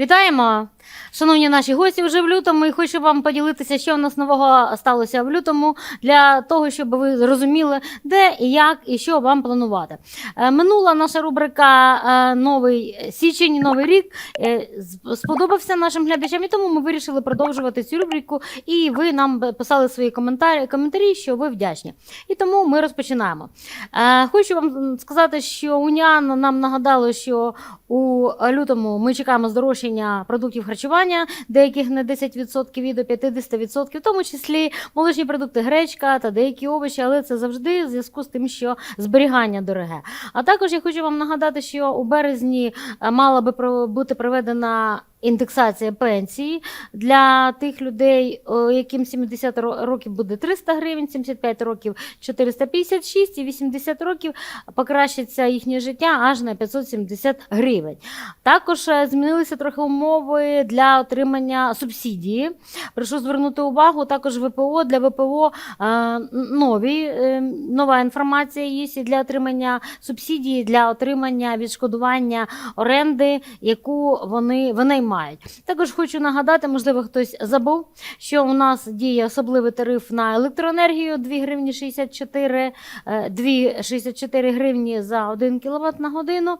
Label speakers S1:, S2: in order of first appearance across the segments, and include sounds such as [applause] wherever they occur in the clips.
S1: Вітаємо! Шановні наші гості вже в лютому, і хочу вам поділитися, що в нас нового сталося в лютому, для того, щоб ви зрозуміли, де і як і що вам планувати. Е, Минула наша рубрика е, Новий січень, новий рік е, сподобався нашим глядачам, і тому ми вирішили продовжувати цю рубрику. І ви нам писали свої коментарі, коментарі, що ви вдячні. І тому ми розпочинаємо. Хочу вам сказати, що Уніан нам нагадало, що у лютому ми чекаємо здорожчання продуктів харчування, деяких на 10% і до 50%, в тому числі молочні продукти, гречка та деякі овочі, але це завжди в зв'язку з тим, що зберігання дороге. А також я хочу вам нагадати, що у березні е, мала би бути проведена. Індексація пенсії для тих людей, яким 70 років буде 300 гривень, 75 років 456 і 80 років покращиться їхнє життя аж на 570 гривень. Також е, змінилися трохи умови для отримання субсидії. Прошу звернути увагу, також ВПО для ВПО е, нові, е, нова інформація є і для отримання субсидії, для отримання відшкодування оренди, яку вони винаймають. Також хочу нагадати, можливо, хтось забув, що у нас діє особливий тариф на електроенергію 2 гривні 64, е, 2 64 гривні за 1 кВт на годину.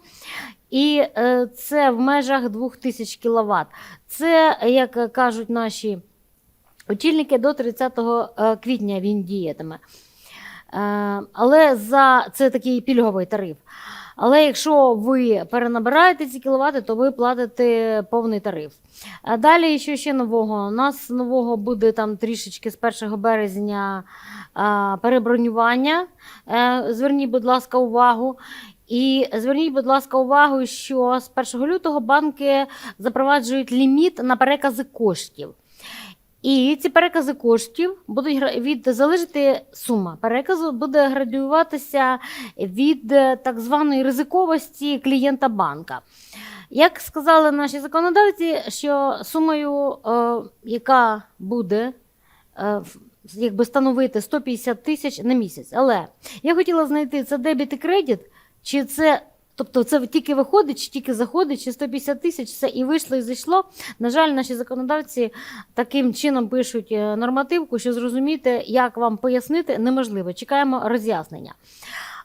S1: І е, це в межах 2000 кВт. Це, як кажуть наші очільники, до 30 е, квітня він діятиме. Е, Але за це такий пільговий тариф. Але якщо ви перенабираєте ці кіловати, то ви платите повний тариф. А далі, що ще нового? У нас нового буде там трішечки з 1 березня перебронювання. Е, Зверніть, будь ласка, увагу. І зверніть, будь ласка, увагу, що з 1 лютого банки запроваджують ліміт на перекази коштів. І ці перекази коштів будуть від залежати сума переказу буде градуюватися від е, так званої ризиковості клієнта банка. Як сказали наші законодавці, що сумою, е, яка буде е, якби становити 150 тисяч на місяць. Але я хотіла знайти це дебіт і кредит, чи це. Тобто це тільки виходить, чи тільки заходить, чи 150 тисяч, все і вийшло, і зайшло. На жаль, наші законодавці таким чином пишуть е, нормативку, що зрозуміти, як вам пояснити, неможливо. Чекаємо роз'яснення.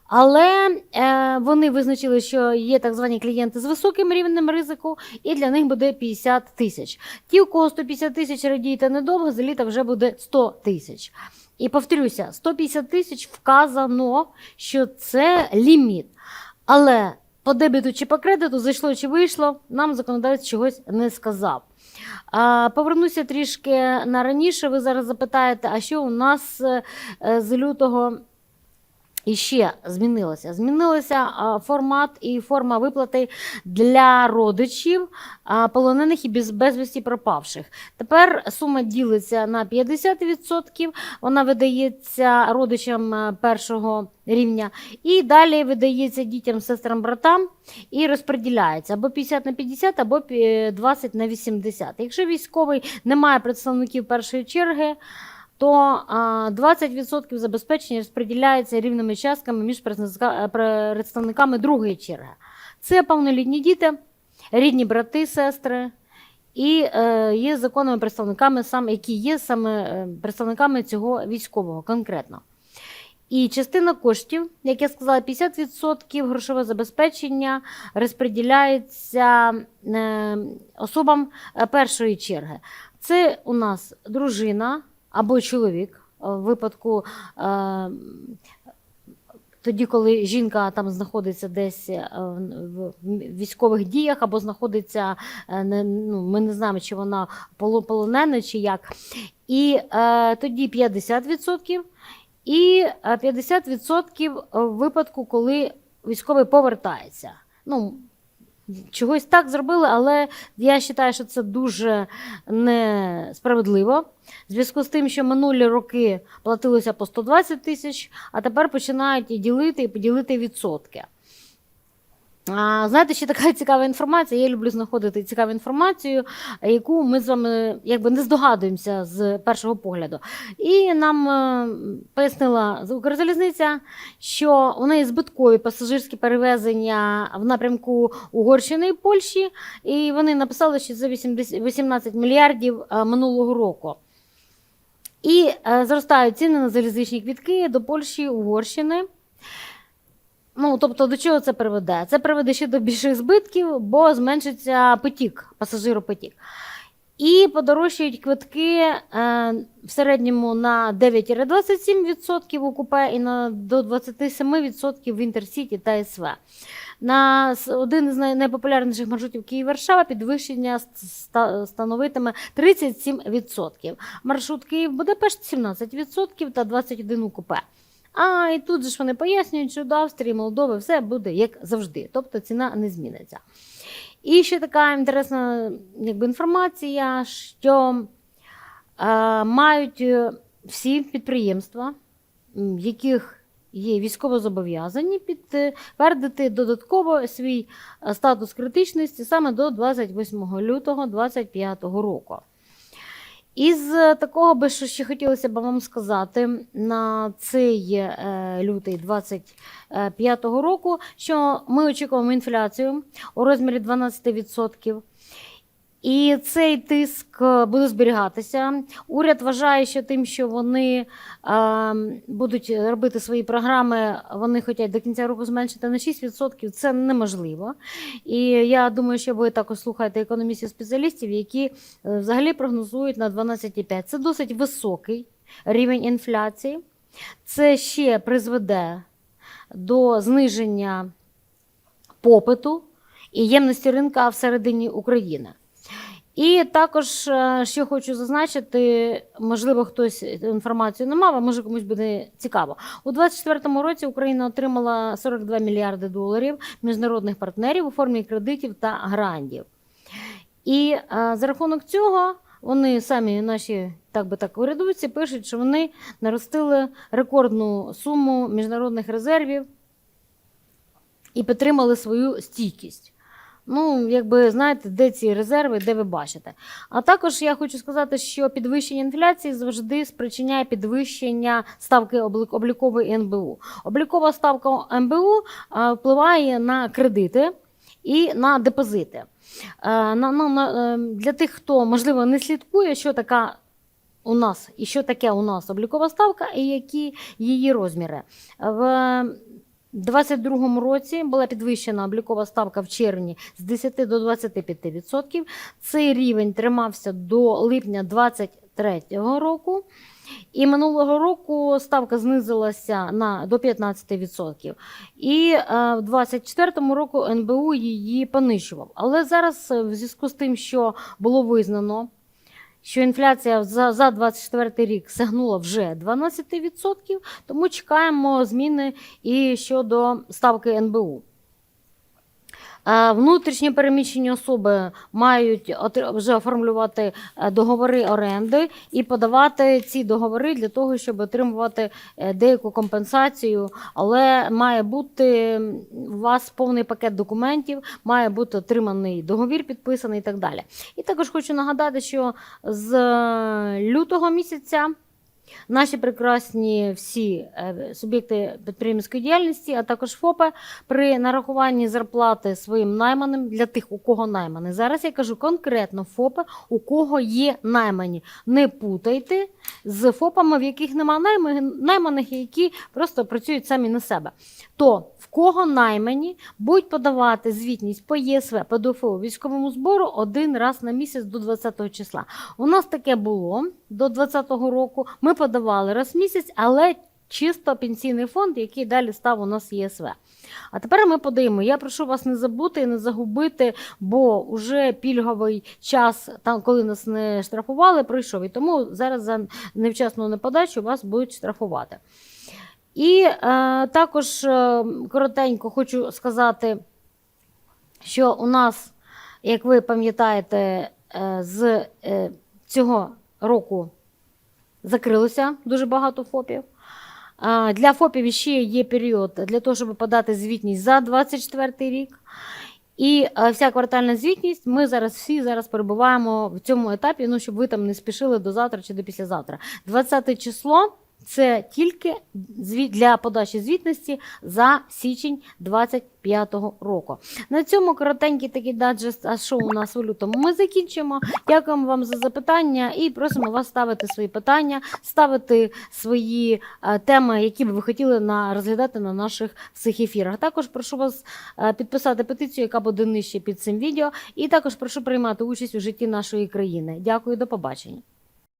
S1: Але е, вони визначили, що є так звані клієнти з високим рівнем ризику, і для них буде 50 тисяч. Ті, у кого 150 тисяч радієте недовго, за літа вже буде 100 тисяч. І повторюся, 150 тисяч вказано, що це ліміт. Але по дебіту чи по кредиту зайшло чи вийшло, нам законодавець чогось не сказав. Повернуся трішки на раніше. Ви зараз запитаєте, а що у нас е, з лютого іще змінилося? Змінилося а, формат і форма виплати для родичів полонених і без, безвісті пропавших. Тепер сума ділиться на 50%, вона видається родичам е, першого рівня, і далі видається дітям, сестрам, братам і розподіляється або 50 на 50, або пі- 20 на 80. Якщо військовий не має представників першої черги, то а, 20% забезпечення розподіляється рівними частками між е, представниками другої черги. Це повнолітні діти, рідні брати, сестри. І е, є законними представниками, які є саме е, представниками цього військового конкретно. І частина коштів, як я сказала, 50% грошове забезпечення розподіляється особам першої черги. Це у нас дружина або чоловік е, в випадку. Е, тоді, коли жінка там знаходиться десь е, в військових діях або знаходиться, ну, ми не знаємо, чи вона поло- полонена, чи як. І е, тоді 50%, і е, 50% в випадку, коли військовий повертається. Ну, чогось так зробили, але я вважаю, що це дуже несправедливо. В зв'язку з тим, що минулі роки платилося по 120 тисяч, а тепер починають і ділити і поділити відсотки. А, знаєте, ще така [laughs] цікава інформація. Я люблю знаходити цікаву інформацію, яку ми з вами якби не здогадуємося з першого погляду. І нам е, пояснила Укрзалізниця, що у неї збиткові пасажирські перевезення в напрямку Угорщини і Польщі, і вони написали, що це 18 мільярдів е, минулого року. І е, зростають ціни на залізничні квітки до Польщі, Угорщини. Ну, тобто, до чого це приведе? Це приведе ще до більших збитків, бо зменшиться потік, пасажиропотік. І подорожчають квитки е, в середньому на 9-27% у купе і на до 27% в Інтерсіті та СВ. На один із найпопулярніших маршрутів Київ-Варшава підвищення становитиме 37%. Маршрут Київ-Будапешт 17% та 21% у купе. А і тут же ж вони пояснюють, що до Австрії, Молдови все буде як завжди, тобто ціна не зміниться. І ще така інтересна якби, інформація, що е, мають е, всі підприємства, в яких є військовозобов'язані, підтвердити додатково свій е, статус критичності саме до 28 лютого 2025 року. Із е, такого би, що ще хотілося б вам сказати на цей е, лютий 25 року, що ми очікуємо інфляцію у розмірі 12%. І цей тиск е, буде зберігатися. Уряд вважає, що тим, що вони е, будуть робити свої програми, вони хочуть до кінця року зменшити на 6%. Це неможливо. І я думаю, що ви також слухаєте економістів-спеціалістів, які е, взагалі прогнозують на 12,5%. Це досить високий рівень інфляції. Це ще призведе до зниження попиту і ємності ринка всередині України. І також е, ще хочу зазначити, можливо, хтось інформацію не мав, а може комусь буде цікаво. У 2024 році Україна отримала 42 мільярди доларів міжнародних партнерів у формі кредитів та грантів. І е, за рахунок цього вони самі наші, так би так, урядовці пишуть, що вони наростили рекордну суму міжнародних резервів і підтримали свою стійкість. Ну, якби знаєте, де ці резерви, де ви бачите. А також я хочу сказати, що підвищення інфляції завжди спричиняє підвищення ставки облікової НБУ. Облікова ставка МБУ впливає на кредити і на депозити. Е, на, е, для тих, хто можливо не слідкує, що така у нас і що таке у нас облікова ставка, і які її розміри. В 2022 році була підвищена облікова ставка в червні з 10 до 25%. Цей рівень тримався до липня 2023 року. І минулого року ставка знизилася на до 15%. І е, в 2024 року НБУ її понищував. Але зараз, е, в зв'язку з тим, що було визнано, що інфляція за, за 24 рік сягнула вже 12%, тому чекаємо зміни і щодо ставки НБУ. Е, Внутрішньо переміщені особи мають вже оформлювати е, договори оренди і подавати ці договори для того, щоб отримувати е, деяку компенсацію. Але має бути у вас повний пакет документів, має бути отриманий договір, підписаний і так далі. І також хочу нагадати, що з лютого місяця. Наші прекрасні всі е, суб'єкти підприємницької діяльності, а також ФОПи при нарахуванні зарплати своїм найманим для тих, у кого наймані. Зараз я кажу конкретно ФОПи, у кого є наймані. Не путайте з ФОПами, в яких немає найманих, які просто працюють самі на себе. То в кого наймані, будуть подавати звітність по ЄСВ, по ДФО, військовому збору один раз на місяць до 20 числа. У нас таке було до 2020 року. Ми подавали раз в місяць, але чисто пенсійний фонд, який далі став у нас ЄСВ. А тепер ми подаємо. Я прошу вас не забути і не загубити, бо вже пільговий час, там, коли нас не штрафували, пройшов. І тому зараз за невчасну неподачу вас будуть штрафувати. І е, також е, коротенько хочу сказати, що у нас, як ви пам'ятаєте, е, з е, цього року закрилося дуже багато ФОПів. Для ФОПів ще є період для того, щоб подати звітність за 24 рік. І вся квартальна звітність, ми зараз всі зараз перебуваємо в цьому етапі, ну щоб ви там не спішили до завтра чи до післязавтра. 20 число це тільки для подачі звітності за січень 25-го року. На цьому коротенький такий даджест а шоу у нас у лютому. Ми закінчимо. Дякуємо вам за запитання і просимо вас ставити свої питання, ставити свої е, теми, які б ви хотіли на розглядати на наших всіх ефірах. Також прошу вас е, підписати петицію, яка буде нижче під цим відео, і також прошу приймати участь у житті нашої країни. Дякую, до побачення.